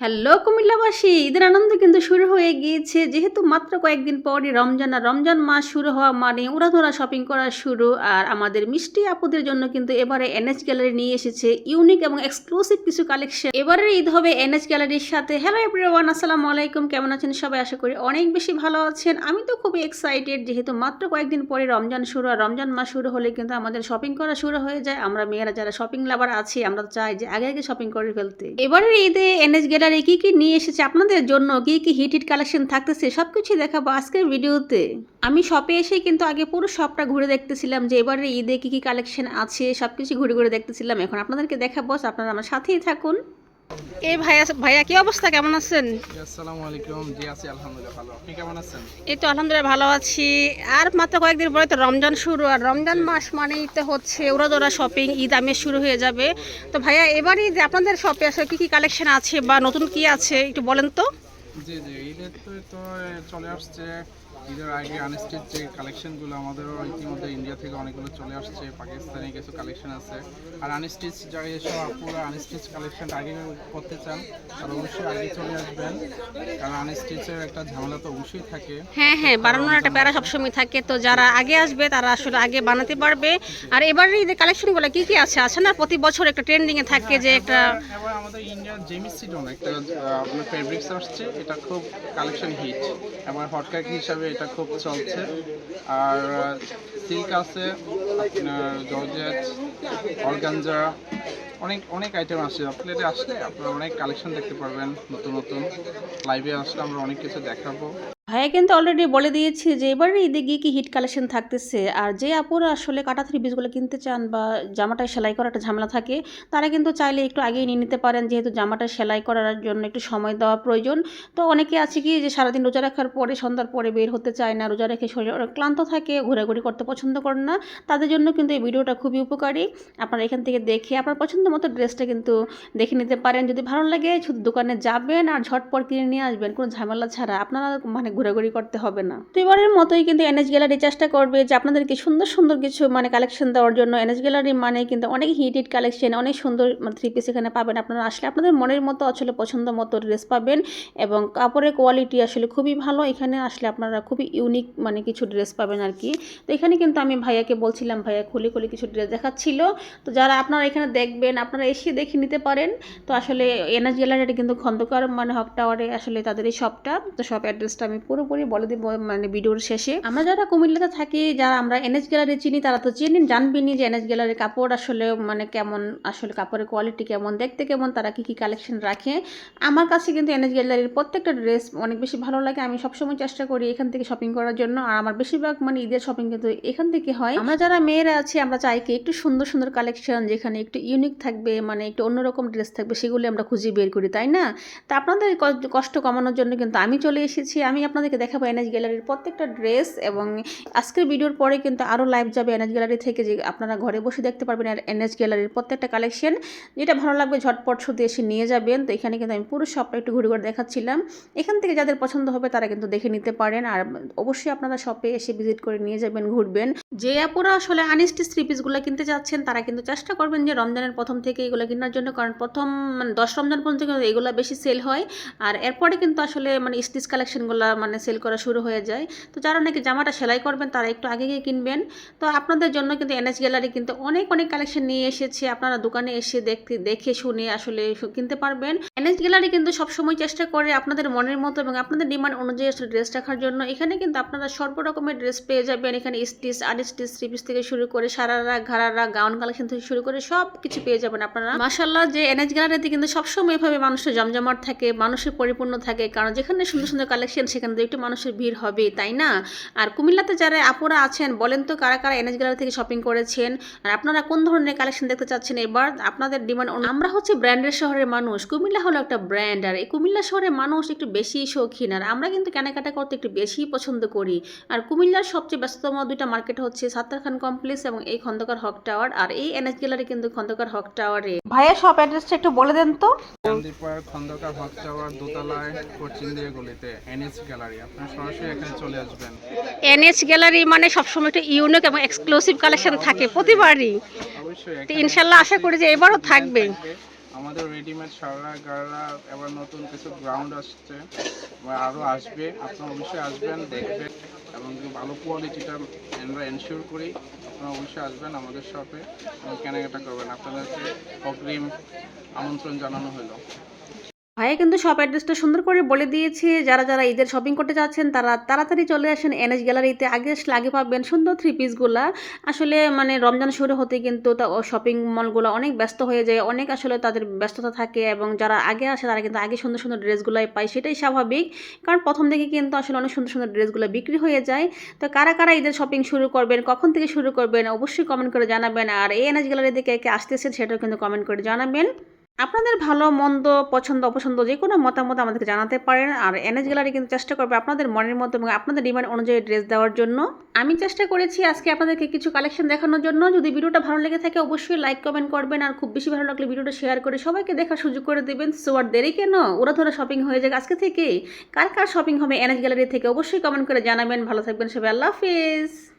Hello কুমিল্লাবাসী, ঈদের আনন্দ কিন্তু শুরু হয়ে গিয়েছে। যেহেতু মাত্র কয়েকদিন পরই রমজান, আর রমজান মাস শুরু হওয়া মানে উড়াধুরা শপিং করা শুরু। আর আমাদের মিষ্টি আপুদের জন্য কিন্তু এবারে এনএচ গ্যালারি নিয়ে এসেছে ইউনিক এবং এক্সক্লুসিভ কিছু কালেকশন এবারে ঈদ হবে এনএচ গ্যালারির সাথে। হ্যালো এভরিওয়ান আসসালামু আলাইকুম। কেমন আছেন সবাই? আশা করি অনেক বেশি ভালো আছেন। আমি তো খুবই এক্সাইটেড যেহেতু মাত্র কয়েকদিন পরে রমজান শুরু। আর রমজান মাস শুরু হলে কিন্তু আমাদের শপিং করা শুরু হয়ে যায়। আমরা মেয়েরা যারা শপিং লাভার আছি, আমরা চাই যে আগে আগে শপিং করে ফেলতে। এবারের ঈদে এনএস গ্যালারি কি কি নিয়ে এসেছে, আপনাদের জন্য কি কি হিট হিট কালেকশন থাকতেছে সব কিছু দেখাবো আজকের ভিডিওতে। আমি শপে এসে কিন্তু আগে পুরো শপটা ঘুরে দেখতেছিলাম যে এবারে ঈদে কি কি কালেকশন আছে সব কিছু ঘুরে ঘুরে দেখতেছিলাম। এখন আপনাদেরকে দেখাবো, আপনারা আমার সাথেই থাকুন। এই ভাইয়া ভাইয়া কি অবস্থা? কেমন আছেন? আসসালামু আলাইকুম। জি আছি আলহামদুলিল্লাহ ভালো। আপনি কেমন আছেন? এই তো আলহামদুলিল্লাহ ভালো আছি। আর মাত্র কয়েকদিন পরে তো রমজান শুরু আর রমজান মাস মানেই তো হচ্ছে উড়াদোড়া শপিং ঈদ আমেজ শুরু হয়ে যাবে। তো ভাইয়া এবারই যে আপনাদের শপে আসলে কি কি কালেকশন আছে বা নতুন কি আছে একটু বলেন তো। জি জি ঈদের তো চলে আসছে ঈদের আগে আনস্টিচ যে কালেকশনগুলো আমাদেরও ইতিমধ্যে ইন্ডিয়া থেকে অনেকগুলো চলে আসছে পাকিস্তানি কিছু কালেকশন আছে। আর আনস্টিচ যারা এসব পুরো আনস্টিচ কালেকশন আগে করতে চান তারা অবশ্যই আগে চলে আসবেন। কারণ আনস্টিচের একটা ঝামেলা তো অবশ্যই থাকে। হ্যাঁ হ্যাঁ বানানোর একটা প্যারা সবসময় থাকে। তো যারা আগে আসবে তারা আসলে আগে বানাতে পারবে। আর এবারে ঈদের কালেকশনগুলো কি কি আছে? আছে না প্রতি বছর একটা ট্রেন্ডিংয়ে থাকে যে একটা এবার আমাদের ইন্ডিয়ার জেমি সিডন একটা আপনার ফেব্রিক্স আসছে এটা খুব কালেকশন হিট এবার হটকেক হিসাবে এটা খুব চলছে। আর সিল্ক আছে, আপনার জর্জেট অর্গানজা অনেক অনেক আইটেম আছে। প্লেটে আসলে আপনারা অনেক কালেকশন দেখতে পারবেন, নতুন নতুন। লাইভে আসলে আমরা অনেক কিছু দেখাবো। ভাইয়া কিন্তু অলরেডি বলে দিয়েছি যে, এবারে ঈদে গিয়ে কি হিট কালেকশন থাকতেছে? আর যে আপুরা আসলে কাটা থ্রি পিসগুলো কিনতে চান বা জামাটায় সেলাই করার একটা ঝামেলা থাকে, তারা কিন্তু চাইলে একটু আগেই নিয়ে নিতে পারেন। যেহেতু জামাটা সেলাই করার জন্য একটু সময় দেওয়া প্রয়োজন, তো অনেকে আছে কি যে, সারাদিন রোজা রাখার পরে সন্ধ্যার পরে বের হতে চায় না, রোজা রেখে শরীর ক্লান্ত থাকে, ঘোরাঘুরি করতে পছন্দ করেন না। তাদের জন্য কিন্তু এই ভিডিওটা খুবই উপকারী। আপনারা এখান থেকে দেখে আপনার পছন্দ মতো ড্রেসটা কিন্তু দেখে নিতে পারেন। যদি ভালো লাগে, শুধু দোকানে যাবেন আর ঝটপট কিনে নিয়ে আসবেন, কোনো ঝামেলা ছাড়া। আপনারা মানে ঘোরাঘুরি করতে হবে না। তো এবারের মতোই কিন্তু এনএস গ্যালারি চেষ্টা করবে যে আপনাদেরকে সুন্দর সুন্দর কিছু মানে কালেকশন দেওয়ার জন্য। এনএস গ্যালারি মানে কিন্তু অনেক হিট হিট কালেকশন অনেক সুন্দর থ্রি পিস এখানে পাবেন আপনারা। আসলে আপনাদের মনের মতো, আসলে পছন্দ মতো ড্রেস পাবেন এবং কাপড়ের কোয়ালিটি আসলে খুবই ভালো। এখানে আসলে আপনারা খুবই ইউনিক মানে কিছু ড্রেস পাবেন আর কি। তো এখানে কিন্তু আমি ভাইয়াকে বলছিলাম, ভাইয়া খুলে খুলে কিছু ড্রেস দেখাচ্ছিল। তো যারা আপনারা এখানে দেখবেন, আপনারা এসে দেখে নিতে পারেন। তো আসলে এনএস গ্যালারিটা কিন্তু খন্দকার মানে হক টাওয়ারে আসলে তাদের এই শপটা তো শপ অ্যাড্রেসটা আমি পুরোপুরি বলে দেবো মানে ভিডিওর শেষে। আমরা যারা কুমিল্লাতে থাকি, যারা আমরা এনএস গ্যালারি চিনি, তারা তো চিনি জানবেনই যে এনএস গ্যালারির কাপড় আসলে মানে কেমন, আসলে কাপড়ের কোয়ালিটি কেমন, দেখতে কেমন, তারা কি কি কালেকশন রাখে। আমার কাছে কিন্তু এনএস গ্যালারির প্রত্যেকটা ড্রেস অনেক বেশি ভালো লাগে। আমি সবসময় চেষ্টা করি এখান থেকে শপিং করার জন্য। আর আমার বেশিরভাগ মানে ঈদের শপিং কিন্তু এখান থেকে হয়। আমরা যারা মেয়েরা আছি, আমরা চাই কি একটু সুন্দর সুন্দর কালেকশন যেখানে একটু ইউনিক থাকবে মানে একটু অন্যরকম ড্রেস থাকবে, সেগুলি আমরা খুঁজে বের করি, তাই না? তা আপনাদের কষ্ট কমানোর জন্য কিন্তু আমি চলে এসেছি। আমি আপনাদেরকে দেখাবো এনএস গ্যালারির প্রত্যেকটা ড্রেস এবং আজকের ভিডিওর পরে কিন্তু আরও লাইভ যাবে এনএস গ্যালারি থেকে যে আপনারা ঘরে বসে দেখতে পারবেন আর এনএস গ্যালারির প্রত্যেকটা কালেকশন যেটা ভালো লাগবে ঝটপট শুধু এসে নিয়ে যাবেন। তো এখানে কিন্তু আমি পুরো শপটা একটু ঘুরে ঘুরে দেখাচ্ছিলাম। এখান থেকে যাদের পছন্দ হবে তারা কিন্তু দেখে নিতে পারেন। আর অবশ্যই আপনারা শপে এসে ভিজিট করে নিয়ে যাবেন, ঘুরবেন। যে আপুরা আসলে আনস্টিচ থ্রি পিসগুলো কিনতে চাচ্ছেন তারা কিন্তু চেষ্টা করবেন যে রমজানের প্রথম থেকে এগুলো কেনার জন্য। কারণ প্রথম মানে দশ রমজান পর্যন্ত কিন্তু এগুলো বেশি সেল হয়। আর এরপরে কিন্তু আসলে মানে স্টিচ কালেকশনগুলো মানে সেল করা শুরু হয়ে যায়। তো যারা নাকি জামাটা সেলাই করবেন, তারা একটু আগে গিয়ে কিনবেন। তো আপনাদের জন্য কিন্তু এনএস গ্যালারি কিন্তু অনেক অনেক কালেকশন নিয়ে এসেছে। আপনারা দোকানে এসে দেখতে, দেখে শুনে আসলে কিনতে পারবেন। এনএস গ্যালারি কিন্তু সবসময় চেষ্টা করে আপনাদের মনের মতো এবং আপনাদের ডিমান্ড অনুযায়ী আসলে ড্রেস রাখার জন্য। এখানে কিন্তু আপনারা সর্ব রকমের ড্রেস পেয়ে যাবেন। এখানে স্টিচ আনস্টিচ থ্রি পিস থেকে শুরু করে সারারা ঘাড়ারা গাউন কালেকশন থেকে শুরু করে সব কিছু পেয়ে যাবেন আপনারা। মাসাল্লাহ যে এনএস গ্যালারিতে কিন্তু সবসময় এভাবে মানুষের জমজমাট থাকে, মানুষের পরিপূর্ণ থাকে, কারণ যেখানে সুন্দর সুন্দর কালেকশন সেখানে তো একটু মানুষের ভিড় হবে, তাই না? আর কুমিল্লাতে যারা আপুরা আছেন, বলেন তো কারা কারা এনএস গ্যালারি থেকে শপিং করেছেন, আর আপনারা কোন ধরনের কালেকশন দেখতে চাচ্ছেন? এবার আপনাদের ডিমান্ড আমরা হচ্ছে ব্র্যান্ডের শহরের মানুষ। কুমিল্লা হলো একটা ব্র্যান্ড আর এই কুমিল্লা শহরের মানুষ একটু বেশি শৌখিন আর আমরা কিন্তু কেনাকাটা করতে একটু বেশি পছন্দ করি। আর কুমিল্লার সবচেয়ে ব্যস্ততম দুইটা মার্কেট হচ্ছে সাত্তার খান কমপ্লেক্স এবং এই খন্দকার হক টাওয়ার আর এই এনএস গ্যালারি কিন্তু খন্দকার হক টাওয়ারে ভাইয়া সব অ্যাড্রেসটা একটু বলে দেন তো। খন্দকার হক টাওয়ার দোতলায় পশ্চিম দিকে গলিতে এনএস গ্যালারি আপনারা সরাসরি এখানে চলে আসবেন। এনএস গ্যালারি মানে সবসময় একটা ইউনিক এবং এক্সক্লুসিভ কালেকশন থাকে প্রতিবারই। অবশ্যই ইনশাল্লাহ আশা করি যে এবারও থাকবে। আমাদের রেডিমেড সারা গাড়া এবার নতুন কিছু গ্রাউন্ড আসছে। আরও আসবে, আপনারা অবশ্যই আসবেন, দেখবেন, এবং ভালো কোয়ালিটিটা আমরা এনশিওর করি, আপনারা অবশ্যই আসবেন আমাদের শপে কেনাকাটা করবেন। আপনাদেরকে অগ্রিম আমন্ত্রণ জানানো হলো। ভাইয়া কিন্তু শপ অ্যাড্রেসটা সুন্দর করে বলে দিয়েছে, যারা যারা ঈদের শপিং করতে যাচ্ছেন তারা তাড়াতাড়ি চলে আসেন এনএস গ্যালারিতে আগে আগে পাবেন সুন্দর থ্রি পিসগুলা আসলে মানে রমজান শুরু হতে কিন্তু শপিং মলগুলো অনেক ব্যস্ত হয়ে যায়। অনেক আসলে তাদের ব্যস্ততা থাকে এবং যারা আগে আসে তারা কিন্তু আগে সুন্দর সুন্দর ড্রেসগুলাই পায়, সেটাই স্বাভাবিক। কারণ প্রথম থেকে কিন্তু আসলে অনেক সুন্দর সুন্দর ড্রেসগুলো বিক্রি হয়ে যায়। তো কারা কারা ঈদের শপিং শুরু করবেন, কখন থেকে শুরু করবেন, অবশ্যই কমেন্ট করে জানাবেন। আর এনএস গ্যালারি থেকে কে আসতেছেন সেটাও কিন্তু কমেন্ট করে জানাবেন। আপনাদের ভালো, মন্দ, পছন্দ, অপছন্দ যে কোনো মতামত আমাদেরকে জানাতে পারেন। আর এনএস গ্যালারি কিন্তু চেষ্টা করবে আপনাদের মনের মতো এবং আপনাদের ডিমান্ড অনুযায়ী ড্রেস দেওয়ার জন্য। আমি চেষ্টা করেছি আজকে আপনাদেরকে কিছু কালেকশন দেখানোর জন্য। যদি ভিডিওটা ভালো লেগে থাকে অবশ্যই লাইক, কমেন্ট করবেন। আর খুব বেশি ভালো লাগলে ভিডিওটা শেয়ার করে সবাইকে দেখার সুযোগ করে দেবেন। সো আর দেরি কেন? ওরা ধরে শপিং হয়ে যাক আজকে থেকে। কার কার শপিং হবে এনএস গ্যালারি থেকে অবশ্যই কমেন্ট করে জানাবেন। ভালো থাকবেন সবাই। আল্লাহ হাফিজ।